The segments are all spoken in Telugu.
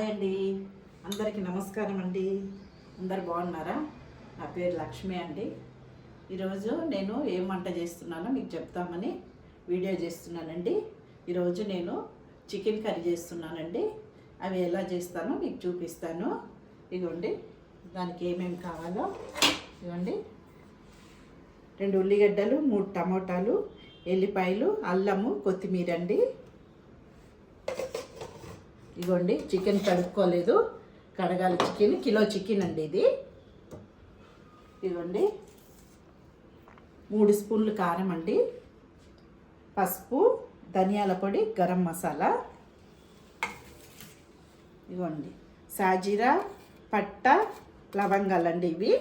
హాయ్ అండి. అందరికీ నమస్కారం అండి. అందరు బాగున్నారా? నా పేరు లక్ష్మి అండి. ఈరోజు నేను ఏం వంట చేస్తున్నానో మీకు చెప్తామని వీడియో చేస్తున్నానండి. ఈరోజు నేను చికెన్ కర్రీ చేస్తున్నానండి. అవి ఎలా చేస్తానో మీకు చూపిస్తాను. ఇదిగోండి దానికి ఏమేమి కావాలో ఇదిగోండి. రెండు ఉల్లిగడ్డలు మూడు టమోటాలు ఎల్లిపాయలు అల్లము కొత్తిమీర అండి. ఇగోండి చికెన్ కడుక్కోలేదు. కడగాలి చికెన్ కిలో చికెన్ అండి ఇది. ఇదిగోండి మూడు స్పూన్లు కారం అండి. పసుపు ధనియాల పొడి గరం మసాలా. ఇదిగోండి సాజీరా పట్ట లవంగాలండి ఇవి.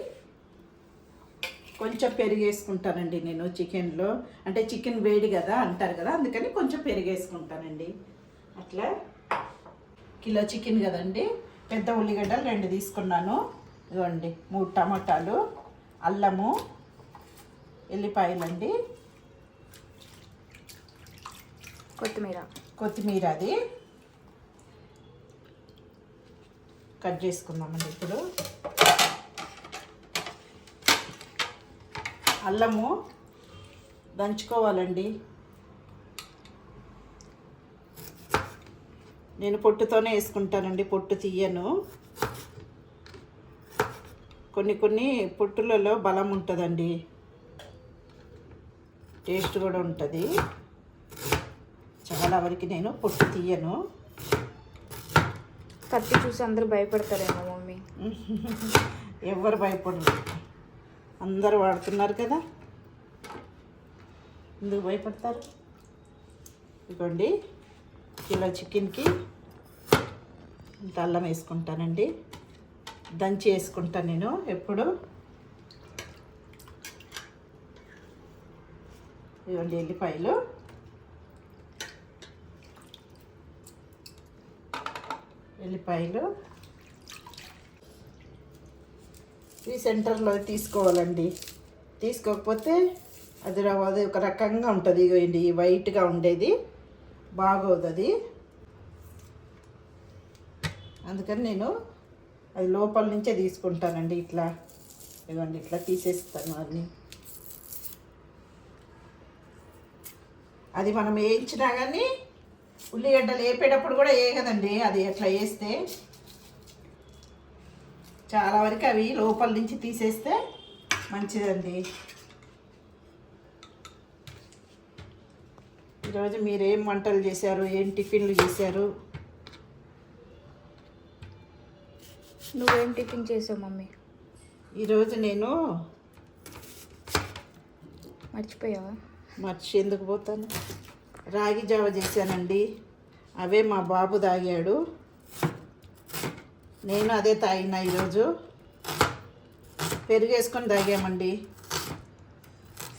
కొంచెం పెరిగేసుకుంటానండి నేను చికెన్లో. అంటే చికెన్ వేడి కదా అంటారు కదా అందుకని కొంచెం పెరిగేసుకుంటానండి. అట్లా కిలో చికెన్ కదండి. పెద్ద ఉల్లిగడ్డలు రెండు తీసుకున్నాను. ఇదిగోండి మూడు టమాటాలు అల్లము ఎల్లిపాయలండి. కొత్తిమీర. కొత్తిమీర అది. కట్ చేసుకుందామండి ఇప్పుడు. అల్లము దంచుకోవాలండి. నేను పొట్టుతోనే వేసుకుంటానండి పొట్టు తీయను. కొన్ని కొన్ని పొట్టులలో బలం ఉంటుందండి. టేస్ట్ కూడా ఉంటుంది. చాలా వరకు నేను పొట్టు తీయను. కత్తి చూసి అందరూ భయపడతారేమో మమ్మీ. ఎవరు భయపడరు. అందరూ వాడుతున్నారు కదా. ఎందుకు భయపడతారు? ఇదిగోండి. కిలో చికెన్కి ఇంత అల్లం వేసుకుంటానండి. దంచి వేసుకుంటాను నేను ఎప్పుడు. ఇవ్వండి ఎల్లిపాయలు. ఎల్లిపాయలు. ఈ సెంటర్లో తీసుకోవాలండి. తీసుకోకపోతే అది అది ఒక రకంగా ఉంటుంది. ఇగోండి వైట్గా ఉండేది. బాగోదు అది అందుకని నేను అది లోపల నుంచే తీసుకుంటానండి ఇట్లా. ఇవ్వండి ఇట్లా తీసేస్తాను అన్నీ. అది మనం వేయించినా కానీ ఉల్లిగడ్డలు వేపేటప్పుడు కూడా వేయగదండి అది అట్లా వేస్తే. చాలా వరకు అవి లోపల నుంచి తీసేస్తే మంచిదండి. ఈరోజు మీరు ఏం వంటలు చేశారు? ఏం టిఫిన్లు చేశారు? నువ్వేం టిఫిన్ చేసావు మమ్మీ? ఈరోజు నేను మర్చిపోయావా? మర్చి ఎందుకు పోతాను? రాగి జావ చేశానండి. అవే మా బాబు తాగాడు. నేను అదే తాగిన ఈరోజు. పెరుగు వేసుకొని తాగామండి.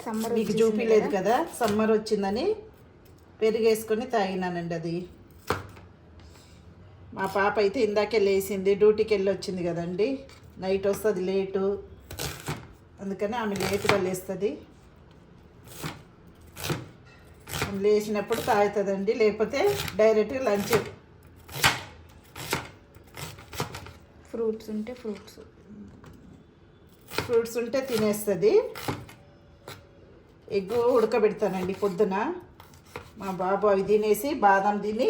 సమ్మర్ మీకు చూపించలేదు కదా సమ్మర్ వచ్చిందని. పెరుగు వేసుకొని తాగినానండి అది. మా పాప అయితే ఇందాకే లేచింది డ్యూటీకి వెళ్ళి వచ్చింది కదండి. నైట్ వస్తుంది లేటు. అందుకని ఆమె లేటుగా లేస్తుంది. లేచినప్పుడు తాగుతుందండి లేకపోతే డైరెక్ట్గా లంచ్. ఫ్రూట్స్ ఉంటే ఫ్రూట్స్. ఫ్రూట్స్ ఉంటే తినేస్తుంది. ఎగ్ ఉడకబెడతానండి పొద్దున. మా బాబు అవి తినేసి బాదం తిని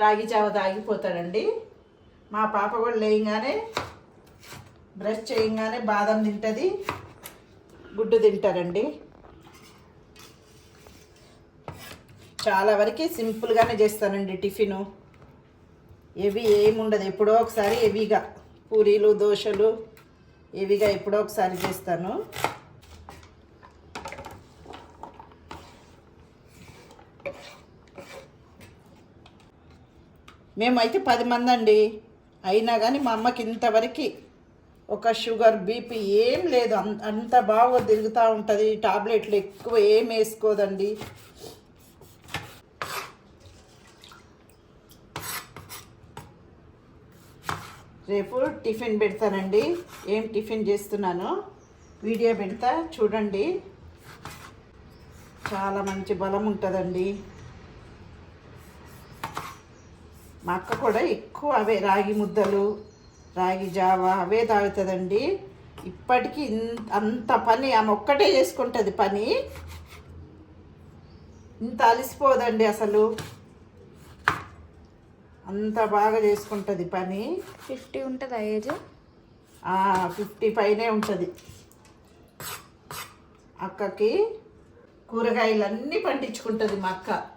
రాగి జావ తాగిపోతాడండి. మా పాప కూడా లేయంగానే బ్రష్ చేయంగానే బాదం తింటుంది గుడ్డు తింటారండి. చాలా వరకు సింపుల్గానే చేస్తానండి టిఫిను. ఎవి ఏముండదు ఎప్పుడో ఒకసారి హెవీగా పూరీలు దోశలు హెవీగా ఎప్పుడో ఒకసారి చేస్తాను. మేమైతే పది మంది అండి అయినా కానీ మా అమ్మకి ఇంతవరకు ఒక షుగర్ బీపీ ఏం లేదు. అంత అంత బాగా తిరుగుతూ ఉంటుంది. టాబ్లెట్లు ఎక్కువ ఏం వేసుకోదండి. రేపు టిఫిన్ పెడతానండి. ఏం టిఫిన్ చేస్తున్నానో వీడియో పెడతా చూడండి. చాలా మంచి బలం ఉంటుందండి. మా అక్క కూడా ఎక్కువ అవే రాగి ముద్దలు రాగి జావా అవే తాగుతుందండి. ఇప్పటికీ అంత పని ఆమె ఒక్కటే చేసుకుంటుంది పని. ఇంత అలసిపోదండి అసలు. అంత బాగా చేసుకుంటుంది పని. ఫిఫ్టీ ఉంటుందా ఏజ్? ఫిఫ్టీ పైనే ఉంటుంది. అక్కకి కూరగాయలన్నీ పండించుకుంటుంది మా అక్క.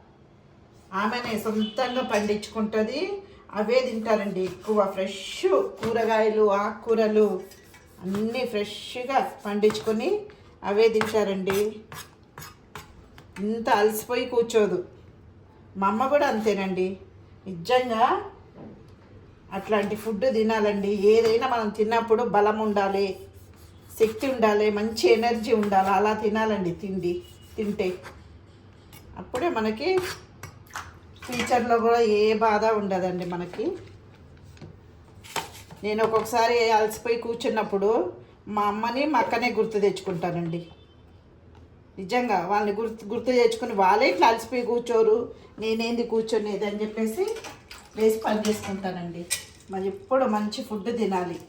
ఆమెనే సొంతంగా పండించుకుంటుంది. అవే తింటారండి. ఎక్కువ ఫ్రెష్ కూరగాయలు ఆకుకూరలు అన్నీ ఫ్రెష్గా పండించుకొని అవే తింటారండి. ఇంత అలసిపోయి కూర్చోదు. మా అమ్మ కూడా అంతేనండి. నిజంగా అట్లాంటి ఫుడ్ తినాలండి. ఏదైనా మనం తిన్నప్పుడు బలం ఉండాలి శక్తి ఉండాలి మంచి ఎనర్జీ ఉండాలి. అలా తినాలండి తిండి తింటే. అప్పుడే మనకి ఫ్యూచర్లో కూడా ఏ బాధ ఉండదండి మనకి. నేను ఒక్కొక్కసారి అలసిపోయి కూర్చున్నప్పుడు మా అమ్మని మా అక్కనే గుర్తు తెచ్చుకుంటానండి. నిజంగా వాళ్ళని గుర్తు గుర్తు తెచ్చుకుని వాళ్ళే ఇట్లా అలసిపోయి కూర్చోరు నేనేంది కూర్చొనేది అని చెప్పేసి వేసి పని చేసుకుంటానండి. మరి ఎప్పుడు మంచి ఫుడ్ తినాలి.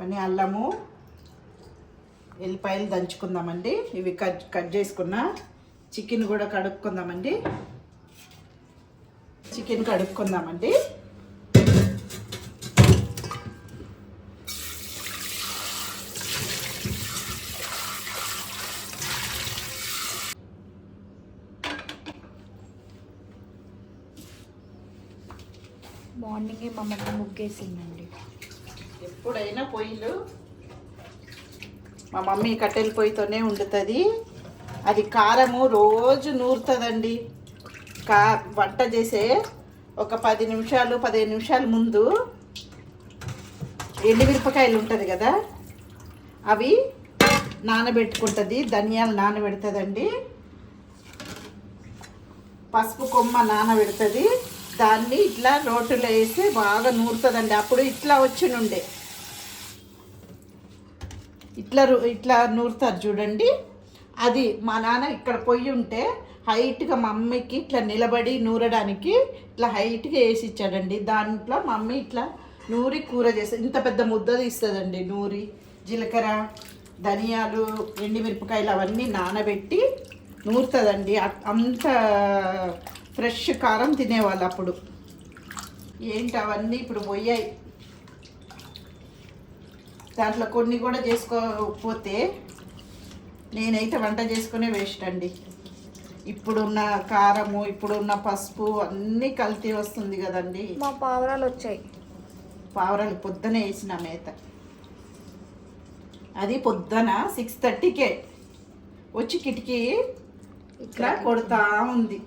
పని అల్లము ఎల్లిపాయలు దంచుకుందామండి. ఇవి కట్ కట్ చేసుకున్న చికెన్ కూడా కడుక్కుందామండి. చికెన్ కడుక్కుందామండి. మార్నింగే మా మమ్మీ ముగ్గేసిందండి. ఎప్పుడైనా పొయ్యిలు మా మమ్మీ కట్టెల పొయ్యితోనే వండుతుంది. అది కారము రోజు నూరుతుందండి. కా వంట చేసే ఒక పది నిమిషాలు పదిహేను నిమిషాల ముందు ఎండుమిరపకాయలు ఉంటుంది కదా అవి నానబెట్టుకుంటుంది. ధనియాలు నానబెడుతుందండి. పసుపు కొమ్మ నానబెడుతుంది. దాన్ని ఇట్లా రోట్లో వేసి బాగా నూరుతుందండి. అప్పుడు ఇట్లా వచ్చి నుండే. ఇట్లా రు- ఇట్లా నూరుతారు చూడండి. అది మా నాన్న ఇక్కడ పొయ్యి ఉంటే హైట్గా మా మమ్మీకి ఇట్లా నిలబడి నూరడానికి ఇట్లా హైట్గా వేసి ఇచ్చాడండి. దాంట్లో మా మమ్మీ ఇట్లా నూరి కూర చేస్తుంది. ఇంత పెద్ద ముద్ద తీస్తుందండి నూరి జీలకర్ర ధనియాలు ఎండిమిరపకాయలు అవన్నీ నానబెట్టి నూరుతుందండి. అంత ఫ్రెష్ కారం తినేవాళ్ళు అప్పుడు. ఏంటి అవన్నీ ఇప్పుడు పోయాయి. దాంట్లో కొన్ని కూడా చేసుకోకపోతే నేనైతే వంట చేసుకునే వేస్ట్ అండి. ఇప్పుడున్న కారము ఇప్పుడున్న పసుపు అన్నీ కల్తీ వస్తుంది కదండి. మా పావురాలు వచ్చాయి. పావురాలు పొద్దున వేసిన మేత. అది పొద్దున సిక్స్ థర్టీకే వచ్చి కిటికీ ఇట్లా కొడతా ఉంది.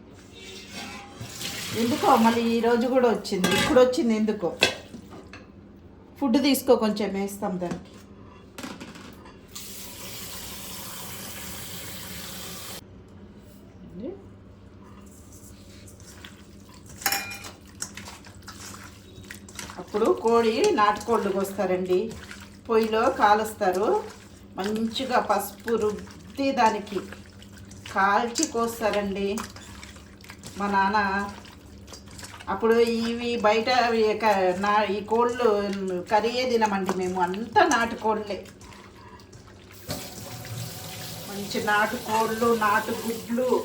ఎందుకో మళ్ళీ ఈ రోజు కూడా వచ్చింది. ఇప్పుడు వచ్చింది ఎందుకో? ఫుడ్ తీసుకో కొంచెం వేస్తాం దానికి. అప్పుడు కోడి నాటుకోళ్ళు కోస్తారండి. పొయ్యిలో కాలుస్తారు. మంచిగా పసుపు రుద్ది దానికి కాల్చి కోస్తారండి. మా నాన్న అప్పుడు ఇవి బయట నా ఈ కోళ్ళు కర్రీ తినమండి మేము. అంతా నాటుకోళ్ళే. మంచి నాటు కోళ్ళు నాటు గుడ్లు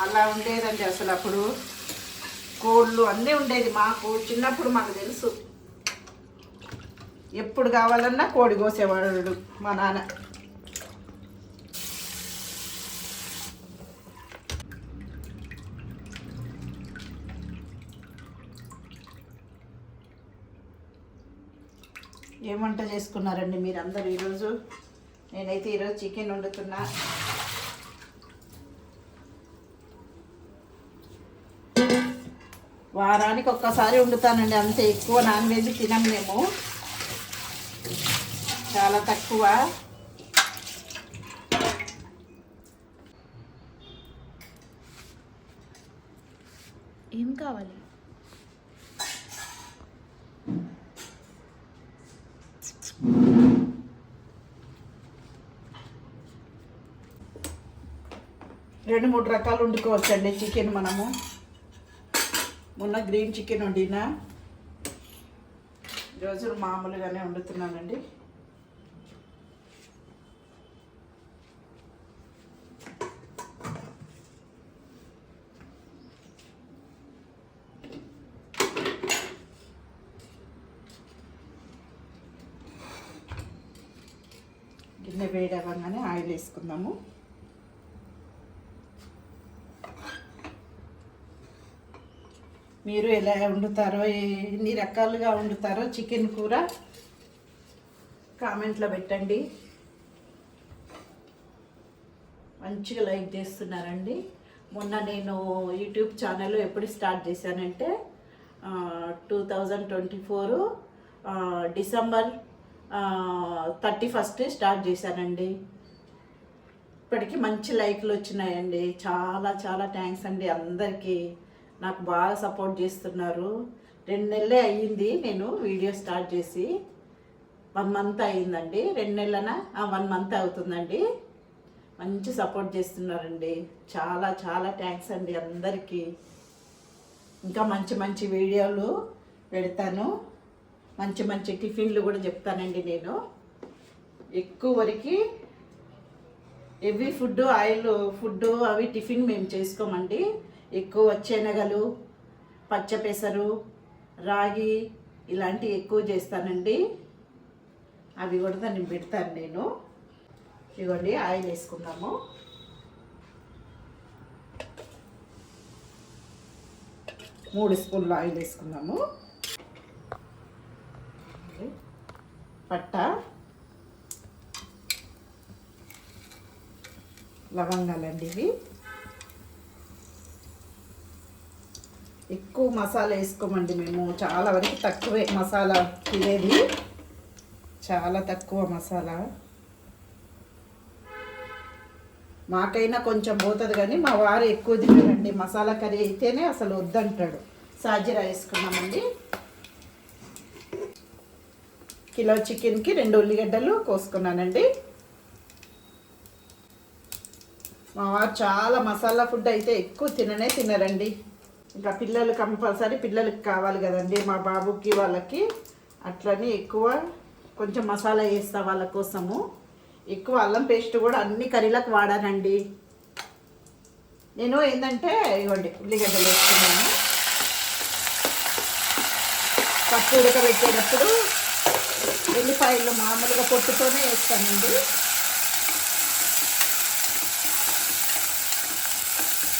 అలా ఉండేదండి అసలు అప్పుడు. కోళ్ళు అన్నీ ఉండేది మాకు. చిన్నప్పుడు మాకు తెలుసు. ఎప్పుడు కావాలన్నా కోడి కోసేవాడు మా నాన్న. ఏం వంట చేసుకున్నారండి మీరందరూ ఈరోజు? నేనైతే ఈరోజు చికెన్ వండుతున్నా. వారానికి ఒక్కసారి వండుతానండి అంతే ఎక్కువ నాన్ వెజ్ తినం మేము. చాలా తక్కువ. ఏం కావాలి? రెండు మూడు రకాలు వండుకోవచ్చండి చికెన్ మనము. మొన్న గ్రీన్ చికెన్ వండినా. రోజు మామూలుగానే వండుతున్నానండి. గిన్నె వేడవగానే ఆయిల్ వేసుకుందాము మీరు ఎలా వండుతారో ఎన్ని రకాలుగా వండుతారో చికెన్ కూర కామెంట్లో పెట్టండి. మంచిగా లైక్ చేస్తున్నారండి. మొన్న నేను యూట్యూబ్ ఛానల్ ఎప్పుడు స్టార్ట్ చేశానంటే two thousand twenty four December thirty first start చేశానండి. ఇప్పటికి మంచి లైక్లు వచ్చినాయండి. చాలా చాలా థ్యాంక్స్ అండి అందరికీ. నాకు బాగా సపోర్ట్ చేస్తున్నారు. రెండు నెలలే అయ్యింది నేను వీడియో స్టార్ట్ చేసి. వన్ మంత్ అయ్యిందండి. రెండు నెలలన? వన్ మంత్ అవుతుందండి. మంచి సపోర్ట్ చేస్తున్నారండి. చాలా చాలా థ్యాంక్స్ అండి అందరికీ. ఇంకా మంచి మంచి వీడియోలు పెడతాను. మంచి మంచి టిఫిన్లు కూడా చెప్తానండి నేను. ఎక్కువ వరకు ఎవ్రీ ఫుడ్ ఆయిల్ ఫుడ్ అవి టిఫిన్ మేము చేసుకోమండి. ఎక్కువ శనగలు పచ్చపెసరు రాగి ఇలాంటివి ఎక్కువ చేస్తానండి. అవి కూడా దాన్ని పెడతాను నేను. ఇవ్వండి ఆయిల్ వేసుకున్నాము మూడు స్పూన్లు ఆయిల్ వేసుకున్నాము పట్ట లవంగాలండి ఇవి. ఎక్కువ మసాలా వేసుకోమండి మేము. చాలా వరకు తక్కువే మసాలా తినేది. చాలా తక్కువ మసాలా. మాకైనా కొంచెం పోతుంది కానీ మా వారు ఎక్కువ తినరండి. మసాలా కర్రీ అయితేనే అసలు వద్దంటాడు. సాజీరా వేసుకున్నామండి. కిలో చికెన్కి రెండు ఉల్లిగడ్డలు కోసుకున్నానండి. మా వారు చాలా మసాలా ఫుడ్ అయితే ఎక్కువ తిననే తినరండి. ఇంకా పిల్లలు కంపల్సరీ పిల్లలకి కావాలి కదండి. మా బాబుకి వాళ్ళకి అట్లని ఎక్కువ కొంచెం మసాలా వేస్తా వాళ్ళ కోసము. ఎక్కువ అల్లం పేస్ట్ కూడా అన్ని కర్రీలకు వాడానండి. నేను ఏంటంటే ఇవ్వండి ఉల్లిగడ్డలు వేసుకున్నాను. పప్పు ఉడకబెట్టేటప్పుడు ఎల్లిపాయలు మామూలుగా పొట్టుతోనే వేస్తానండి.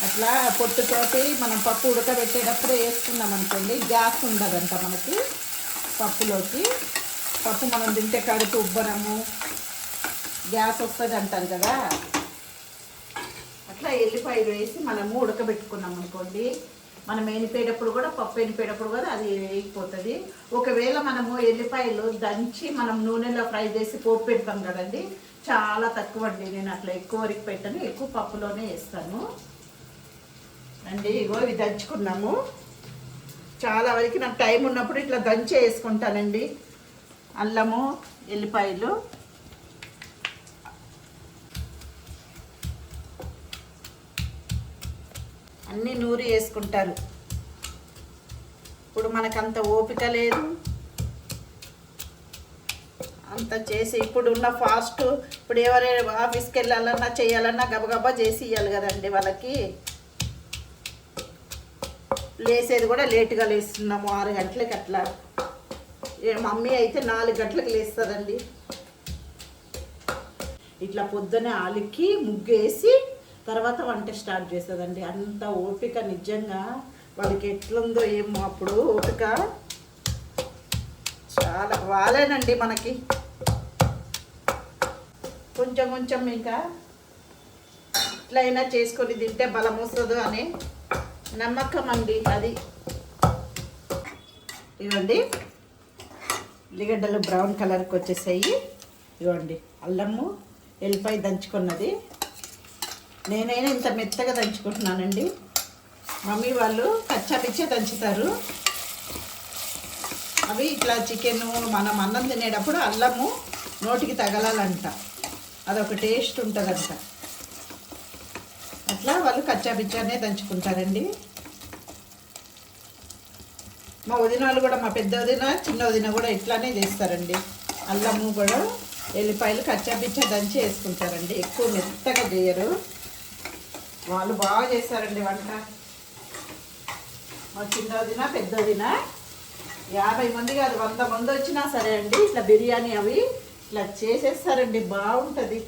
అట్లా పొట్టుతోటి మనం పప్పు ఉడకబెట్టేటప్పుడు వేసుకున్నాం అనుకోండి గ్యాస్ ఉండదంట మనకి పప్పులోకి. పప్పు మనం తింటే కడుపు ఉబ్బరము గ్యాస్ వస్తుంది అంటారు కదా. అట్లా ఎల్లిపాయలు వేసి మనము ఉడకబెట్టుకున్నాం అనుకోండి. మనం ఎనిపోయేటప్పుడు కూడా పప్పు ఎనిపోయేటప్పుడు కూడా అది వేగిపోతుంది ఒకవేళ మనము ఎల్లిపాయలు దంచి మనం నూనెలో ఫ్రై చేసి పోపు పెడతాం కదండి చాలా తక్కువ అండి నేను అట్లా ఎక్కువ వరకు పెట్టను ఎక్కువ పప్పులోనే వేస్తాను. అండి ఇగో ఇవి దంచుకున్నాము. చాలా వరకు నాకు టైం ఉన్నప్పుడు ఇట్లా దంచి వేసుకుంటానండి. అల్లము ఎల్లిపాయలు. అన్నీ నూరి వేసుకుంటారు. ఇప్పుడు మనకంత ఓపిక లేదు. అంత చేసి ఇప్పుడు ఉన్న ఫాస్ట్ ఇప్పుడు ఎవరైనా ఆఫీస్కి వెళ్ళాలన్నా చేయాలన్నా గబగబా చేసి ఇవ్వాలి కదండి వాళ్ళకి. లేసేది కూడా లేటుగా లేస్తున్నాము ఆరు గంటలకి అట్లా. ఏ మమ్మీ అయితే నాలుగు గంటలకు లేస్తుందండి. ఇట్లా పొద్దునే ఆలికి ముగ్గేసి తర్వాత వంట స్టార్ట్ చేస్తుందండి. అంత ఓపిక నిజంగా వాళ్ళకి ఎట్లుందో ఏమో అప్పుడు ఓపిక. చాలా వాళ్ళేనండి మనకి. కొంచెం కొంచెం ఇంకా ఇట్లయినా చేసుకొని తింటే బలం వస్తుంది అని. నమ్మకం అండి అది. ఇవ్వండి. ఉల్లిగడ్డలు బ్రౌన్ కలర్కి వచ్చేసాయి. ఇవ్వండి. అల్లము ఎల్లిపాయ దంచుకున్నది. నేనైనా ఇంత మెత్తగా దంచుకుంటున్నానండి. మమ్మీ వాళ్ళు పచ్చాపిచ్చే దంచుతారు. అవి ఇట్లా చికెన్ మనం అన్నం తినేటప్పుడు అల్లము నోటికి తగలాలంట. అదొక టేస్ట్ ఉంటుందంట. అట్లా వాళ్ళు కచ్చా బిచ్చానే దంచుకుంటారండి. మా వదినాలు కూడా మా పెద్ద వదిన చిన్న వదిన కూడా ఇట్లానే చేస్తారండి. అల్లము కూడా ఎల్లిపాయలు కచ్చా బిచ్చా దంచి వేసుకుంటారండి. ఎక్కువ మెత్తగా చేయరు. వాళ్ళు బాగా చేస్తారండి వంట. మా చిన్న వదిన పెద్ద వదిన యాభై మంది కాదు వంద మంది వచ్చినా సరే అండి ఇట్లా బిర్యానీ అవి ఇట్లా చేసేస్తారండి. బాగుంటుంది.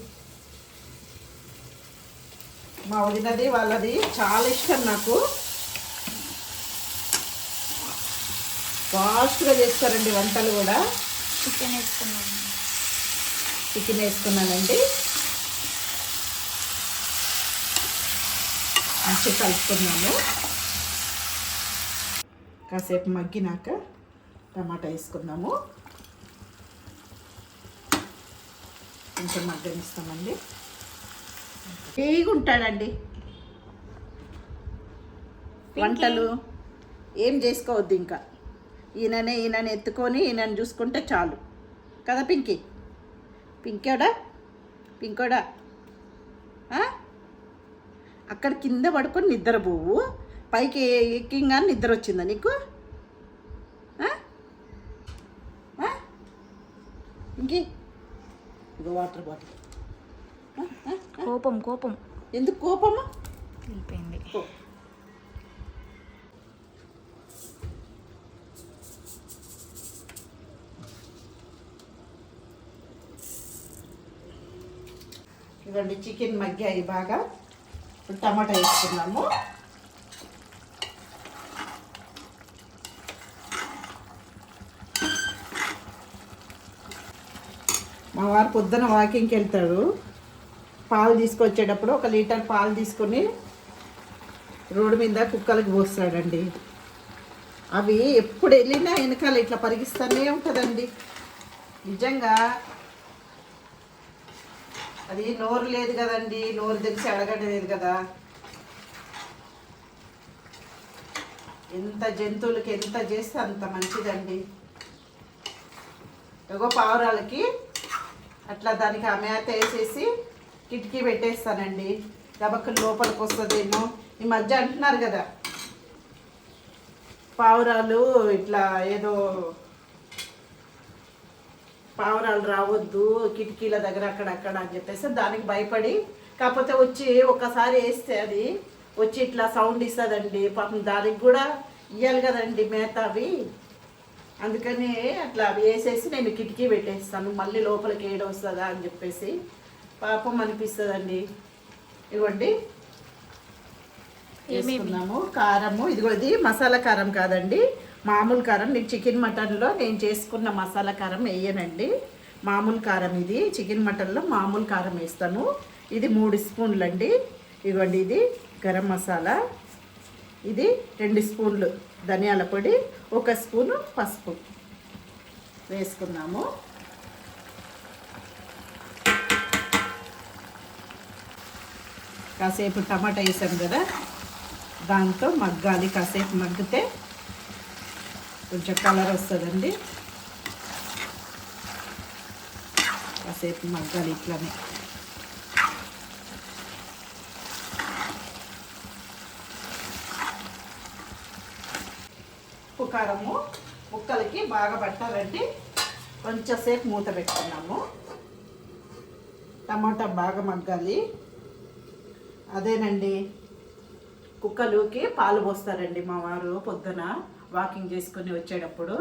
మా వదినది వాళ్ళది చాలా ఇష్టం నాకు. ఫాస్ట్గా చేస్తారండి వంటలు కూడా. చికెన్ వేసుకున్నాము చికెన్ వేసుకున్నానండి. మంచిగా కలుపుకున్నాము. కాసేపు మగ్గినాక టమాటా వేసుకుందాము. కొంచెం మగ్గనిస్తామండి. ఫ్రీగా ఉంటాడండి వంటలు ఏం చేసుకోవద్దు ఇంకా. ఈయననే ఈయనని ఎత్తుకొని ఈయనని చూసుకుంటే చాలు. కదా పింకీ? పింకోడా? పింకోడా? అక్కడ కింద పడుకొని నిద్రపోవు. పైకి ఎక్కింగా నిద్ర వచ్చిందా నీకు? ఇంకి ఇగో వాటర్ బాటిల్? కోపం కోపం. ఎందుకు కోపమా? వెళ్ళిపోయింది. ఇవ్వండి చికెన్ మగ్గాయి బాగా. ఇప్పుడు టమాటా వేసుకున్నాము మా వారు పొద్దున వాకింగ్కి వెళ్తాడు. పాలు తీసుకొచ్చేటప్పుడు ఒక లీటర్ పాలు తీసుకొని రోడ్డు మీద కుక్కలకు పోస్తాడండి. అవి ఎప్పుడు వెళ్ళినా వెనకాల ఇట్లా పరిగిస్తూనే ఉంటుందండి. నిజంగా అది నోరు లేదు కదండి నోరు తెరిచి అడగడలేదు కదా. ఎంత జంతువులకి ఎంత చేస్తే అంత మంచిదండి. ఎగో పావురాలకి అట్లా దానికి ఆ మేత వేసేసి కిటికీ పెట్టేస్తానండి. గబక్కలు లోపలికి వస్తుందేమో. ఈ మధ్య అంటున్నారు కదా. పావురాలు ఇట్లా ఏదో పావురాలు రావద్దు కిటికీల దగ్గర అక్కడక్కడ అని చెప్పేసి దానికి భయపడి కాకపోతే వచ్చి ఒకసారి వేస్తే అది వచ్చి ఇట్లా సౌండ్ ఇస్తుందండి. పాపం దానికి కూడా ఇవ్వాలి కదండి మేత అవి. అందుకని అట్లా అవి వేసేసి నేను కిటికీ పెట్టేస్తాను. మళ్ళీ లోపలికి ఏడొస్తుందా అని చెప్పేసి. పాపం అనిపిస్తుందండి. ఇవ్వండి? వేసుకున్నాము కారము. ఇదిగో ఇది మసాలా కారం కాదండి. మామూలు కారం. నేను చికెన్ మటన్లో నేను చేసుకున్న మసాలా కారం వేయనండి. మామూలు కారం ఇది. చికెన్ మటన్లో మామూలు కారం వేస్తాను. ఇది మూడు స్పూన్లు అండి ఇదిగోండి ఇది గరం మసాలా. ఇది రెండు స్పూన్లు ధనియాల పొడి. ఒక స్పూను పసుపు వేసుకున్నాము కాసేపు టమాటా వేసాం కదా దాంతో మగ్గాలి. కాసేపు మగ్గితే కొంచెం కలర్ వస్తుందండి. కాసేపు మగ్గాలి ఇట్లానే. ఉప్పు కారము ముక్కలకి బాగా పట్టాలండి కొంచెంసేపు మూత పెట్టుకున్నాము. టమాటా బాగా మగ్గాలి. అదేనండి. కుక్కలుకి పాలు పోస్తారండి మా వారు పొద్దున వాకింగ్ చేసుకొని వచ్చేటప్పుడు.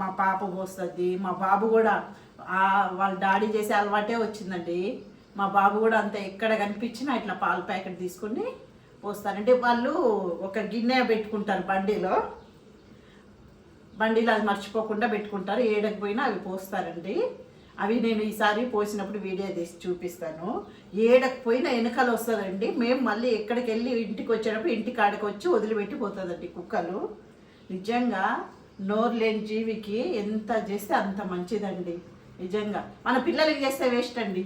మా పాప పోస్తుంది మా బాబు కూడా వాళ్ళ డాడీ చేసే అలవాటే వచ్చిందండి. మా బాబు కూడా అంత ఎక్కడ కనిపించినా ఇట్లా పాల ప్యాకెట్ తీసుకొని పోస్తారంటే వాళ్ళు ఒక గిన్నె పెట్టుకుంటారు బండిలో. బండిలో అది మర్చిపోకుండా పెట్టుకుంటారు. ఏడకి పోయినా అవి పోస్తారండి. అవి నేను ఈసారి పోసినప్పుడు వీడియో తీసి చూపిస్తాను. ఏడకి పోయినా వెనకాల వస్తుందండి. మేము మళ్ళీ ఎక్కడికి వెళ్ళి ఇంటికి వచ్చేటప్పుడు ఇంటి కాడికి వచ్చి వదిలిపెట్టి పోతుందండి కుక్కలు. నిజంగా నోరు లేని జీవికి ఎంత చేస్తే అంత మంచిదండి. నిజంగా. మన పిల్లలకి చేస్తే వేస్ట్ అండి.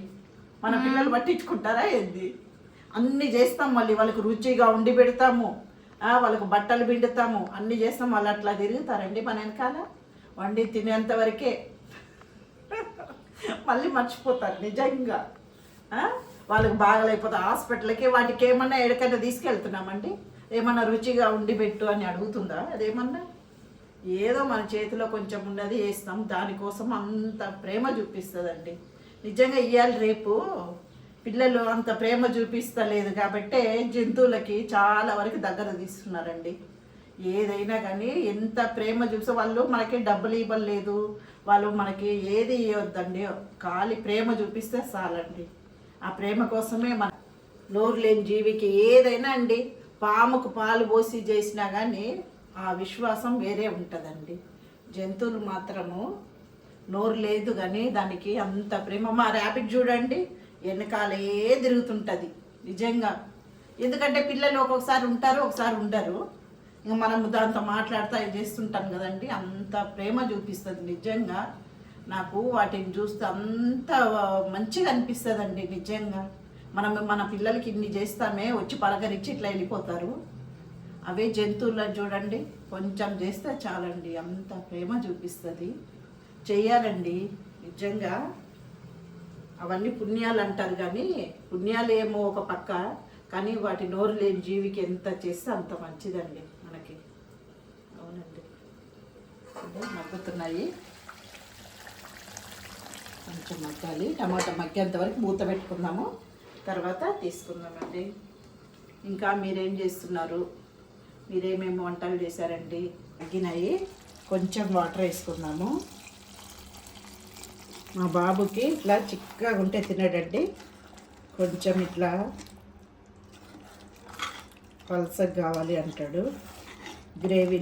మన పిల్లలు పట్టించుకుంటారా ఏంది? అన్నీ చేస్తాం మళ్ళీ. వాళ్ళకి రుచిగా ఉండి పెడతాము. వాళ్ళకు బట్టలు పిండుతాము. అన్నీ చేస్తాం. వాళ్ళు అట్లా తిరుగుతారండి మన వెనకాల. వండి తినేంత వరకే. మళ్ళీ మర్చిపోతారు నిజంగా. వాళ్ళకి బాగలేకపోతే హాస్పిటల్కి వాటికి ఏమన్నా ఎక్కడికైనా తీసుకెళ్తున్నామండి? ఏమన్నా రుచిగా ఉండి పెట్టు అని అడుగుతుందా? అదేమన్నా? ఏదో మన చేతిలో కొంచెం ఉన్నది వేస్తాం దానికోసం అంత ప్రేమ చూపిస్తుందండి. నిజంగా ఇవాళ రేపు పిల్లలు అంత ప్రేమ చూపిస్తలేదు కాబట్టే జంతువులకి చాలా వరకు దగ్గర తీస్తున్నారండి. ఏదైనా కానీ ఎంత ప్రేమ చూపిస్తే వాళ్ళు మనకి డబ్బులు ఇవ్వలేదు వాళ్ళు మనకి ఏది ఇవ్వద్దండి ఖాళీ ప్రేమ చూపిస్తే చాలండి. ఆ ప్రేమ కోసమే మన నోరు లేని జీవికి ఏదైనా అండి పాముకు పాలు పోసి చేసినా కానీ ఆ విశ్వాసం వేరే ఉంటుందండి. జంతువులు మాత్రము నోరు లేదు కానీ దానికి అంత ప్రేమ. మా ర్యాబిట్ చూడండి వెనకాలే తిరుగుతుంటుంది నిజంగా. ఎందుకంటే పిల్లలు ఒక్కొక్కసారి ఉంటారు ఒకసారి ఉండరు. ఇంకా మనం దాంతో మాట్లాడుతూ చేస్తుంటాం కదండి. అంత ప్రేమ చూపిస్తుంది నిజంగా. నాకు వాటిని చూస్తే అంత మంచిగా అనిపిస్తుందండి నిజంగా. మనం మన పిల్లలకి ఇన్ని చేస్తామే వచ్చి పలకరించి ఇట్లా వెళ్ళిపోతారు. అవే జంతువులను చూడండి కొంచెం చేస్తే చాలండి. అంత ప్రేమ చూపిస్తుంది. చెయ్యాలండి నిజంగా. అవన్నీ పుణ్యాలు అంటారు కానీ పుణ్యాలు ఏమో ఒక పక్క కానీ వాటి నోరు లేని జీవికి ఎంత చేస్తే అంత మంచిదండి మనకి అవునండి ఇదే మగ్గుతున్నాయి. కొంచెం మగ్గాలి. టమాటా మగ్గేంత వరకు మూత పెట్టుకుందాము. తర్వాత తీసుకుందామండి. ఇంకా మీరేం చేస్తున్నారు? మీరేమేమి వంటలు చేశారండి? మగ్గినాయి. కొంచెం వాటర్ వేసుకుందాము. మా బాబుకి ఇట్లా చిక్కగా ఉంటే తినడండి కొంచెం ఇట్లా పల్సగా కావాలి అంటాడు. గ్రేవీ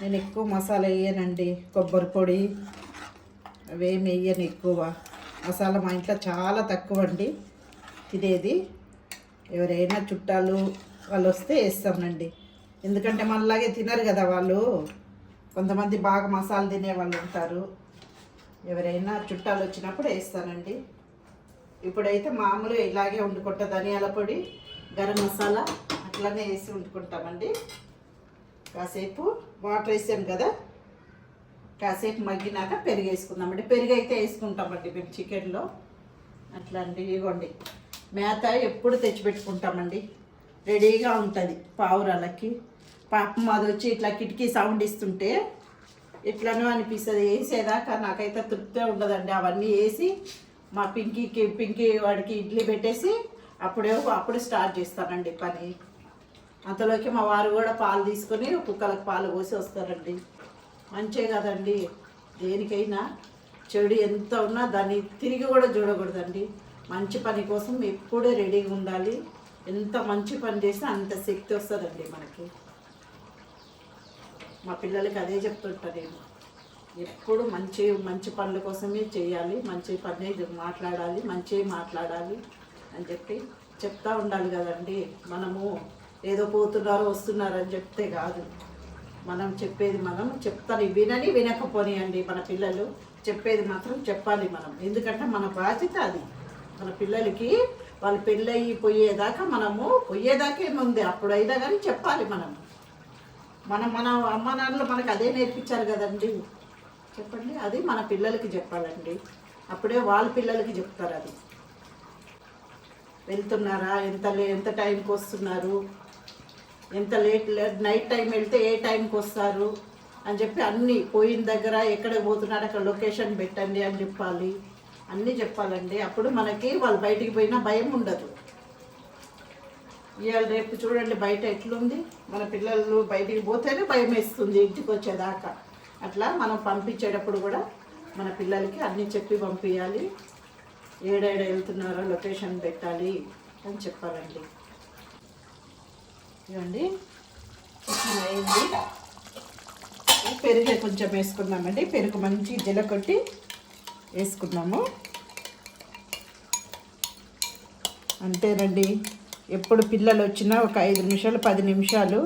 నేను ఎక్కువ మసాలా వేయనండి. కొబ్బరి పొడి అవేమి వేయను ఎక్కువ. మసాలా మా ఇంట్లో చాలా తక్కువ అండి తినేది. ఎవరైనా చుట్టాలు వాళ్ళు వస్తే వేస్తానండి ఎందుకంటే మనలాగే తినరు కదా వాళ్ళు. కొంతమంది బాగా మసాలా తినే వాళ్ళు ఉంటారు. ఎవరైనా చుట్టాలు వచ్చినప్పుడు వేస్తానండి. ఇప్పుడైతే మామూలు ఇలాగే వండుకుంటా ధనియాల పొడి గరం మసాలా అట్లనే వేసి వండుకుంటామండి. కాసేపు వాటర్ వేసాం కదా. కాసేపు మగ్గినాక పెరుగు వేసుకుందామండి పెరుగు అయితే వేసుకుంటామండి మేము చికెన్లో. అట్లా అండి ఇవ్వండి. మేత ఎప్పుడు తెచ్చిపెట్టుకుంటామండి రెడీగా ఉంటుంది పావురాలకి పాపం అది వచ్చి ఇట్లా కిటికీ సౌండ్ ఇస్తుంటే ఎట్లనో అనిపిస్తుంది. వేసేదాకా నాకైతే తృప్తే ఉండదండి. అవన్నీ వేసి మా పింకీకి పింకీ వాడికి ఇడ్లీ పెట్టేసి అప్పుడే అప్పుడు స్టార్ట్ చేస్తానండి పని. అంతలోకి మా వారు కూడా పాలు తీసుకొని కుక్కలకు పాలు పోసి వస్తారండి. మంచే కదండి. దేనికైనా చెడు ఎంత ఉన్నా దాన్ని తిరిగి కూడా చూడకూడదండి. మంచి పని కోసం ఎప్పుడూ రెడీగా ఉండాలి. ఎంత మంచి పని చేస్తే అంత శక్తి వస్తుందండి మనకి. మా పిల్లలకి అదే చెప్తుంటా నేను. ఎప్పుడు మంచి మంచి పనుల కోసమే చేయాలి. మంచి పని మాట్లాడాలి. మంచి మాట్లాడాలి అని చెప్పి చెప్తా ఉండాలి కదండి మనము. ఏదో పోతున్నారు వస్తున్నారు అని చెప్తే కాదు. మనం చెప్పేది మనం చెప్తాను వినని వినకపోనియండి మన పిల్లలు. చెప్పేది మాత్రం చెప్పాలి మనం. ఎందుకంటే మన బాధ్యత అది. మన పిల్లలకి వాళ్ళు పెళ్ళయి పోయేదాకా మనము పోయేదాకా ఏముంది అప్పుడు కానీ చెప్పాలి మనం. మనం మన అమ్మ నాన్నలు మనకు అదే నేర్పించారు కదండి. చెప్పండి. అది మన పిల్లలకి చెప్పాలండి. అప్పుడే వాళ్ళ పిల్లలకి చెప్తారు అది. వెళ్తున్నారా? ఎంత లే ఎంత టైంకి వస్తున్నారు? ఎంత లేట్ నైట్ టైం వెళ్తే ఏ టైంకి వస్తారు? అని చెప్పి అన్నీ పోయిన దగ్గర ఎక్కడికి పోతున్నారు అక్కడ లొకేషన్ పెట్టండి అని చెప్పాలి. అన్నీ చెప్పాలండి. అప్పుడు మనకి వాళ్ళు బయటికి పోయినా భయం ఉండదు. ఇవాళ రేపు చూడండి బయట ఎట్లుంది? మన పిల్లలు బయటికి పోతేనే భయం వేస్తుంది ఇంటికి వచ్చేదాకా. అట్లా మనం పంపించేటప్పుడు కూడా మన పిల్లలకి అన్నీ చెప్పి పంపించాలి ఏడేడ వెళ్తున్నారో లొకేషన్ పెట్టాలి అని చెప్పాలండి. ఇవ్వండి చికెన్ అయింది పెరుగు కొంచెం వేసుకుందామండి. పెరుగు మంచి జల కొట్టి వేసుకున్నాము అంతేనండి. ఎప్పుడు పిల్లలు వచ్చినా ఒక ఐదు నిమిషాలు పది నిమిషాలు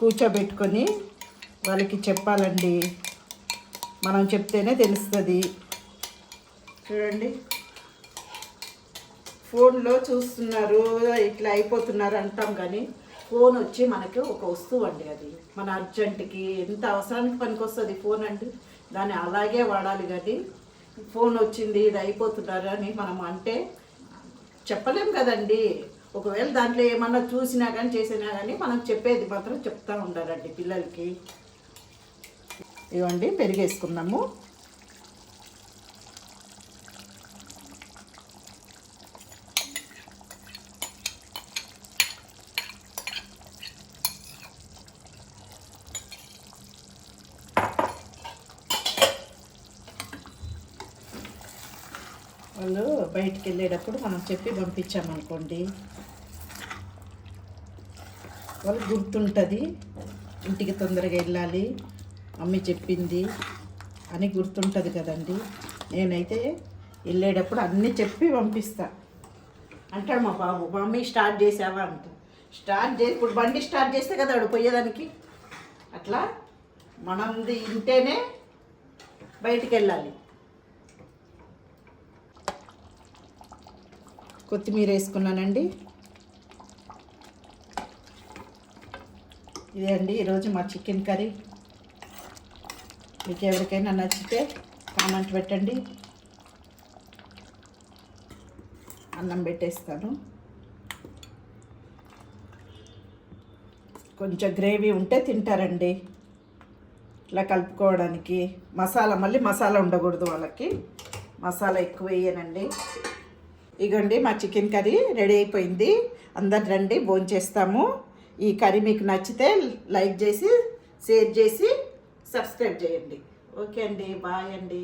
కూర్చోబెట్టుకొని వాళ్ళకి చెప్పాలండి. మనం చెప్తేనే తెలుస్తుంది. చూడండి. ఫోన్లో చూస్తున్నారు ఇట్లా అయిపోతున్నారు అంటాం కానీ ఫోన్ వచ్చి మనకి ఒక వస్తువు అండి అది. మన అర్జెంటుకి ఎంత అవసరానికి పనికి వస్తుంది ఫోన్ అండి. దాన్ని అలాగే వాడాలి కానీ ఫోన్ వచ్చింది ఇది అయిపోతున్నారు అని మనం అంటే చెప్పలేం కదండి. ఒకవేళ దాంట్లో ఏమన్నా చూసినా కానీ చేసినా కానీ మనం చెప్పేది మాత్రం చెప్తా ఉండాలండి పిల్లలకి. ఇవ్వండి పెరిగేసుకున్నాము వాళ్ళు బయటికి వెళ్ళేటప్పుడు మనం చెప్పి పంపించామనుకోండి. వాళ్ళు గుర్తుంటుంది ఇంటికి తొందరగా వెళ్ళాలి మమ్మీ చెప్పింది అని గుర్తుంటుంది కదండి. నేనైతే వెళ్ళేటప్పుడు అన్నీ చెప్పి పంపిస్తా. అంటాడు మా బాబు మమ్మీ స్టార్ట్ చేసావా? అంట. స్టార్ట్ చేసి ఇప్పుడు బండి స్టార్ట్ చేస్తే కదా వాడు పోయేదానికి? అట్లా మనంది ఇంటేనే బయటికి వెళ్ళాలి. కొత్తిమీర వేసుకున్నానండి. ఇదే అండి ఈరోజు మా చికెన్ కర్రీ. మీకు ఎవరికైనా నచ్చితే కామెంట్ పెట్టండి. అన్నం పెట్టేస్తాను. కొంచెం గ్రేవీ ఉంటే తింటారండి. ఇట్లా కలుపుకోవడానికి మసాలా మళ్ళీ మసాలా ఉండకూడదు వాళ్ళకి. మసాలా ఎక్కువ వేయనండి. ఇగోండి మా చికెన్ కర్రీ రెడీ అయిపోయింది. అందరు రండి భోంచేస్తాము ఈ కర్రీ మీకు నచ్చితే లైక్ చేసి షేర్ చేసి సబ్స్క్రైబ్ చేయండి. ఓకే అండి బాయ్ అండి.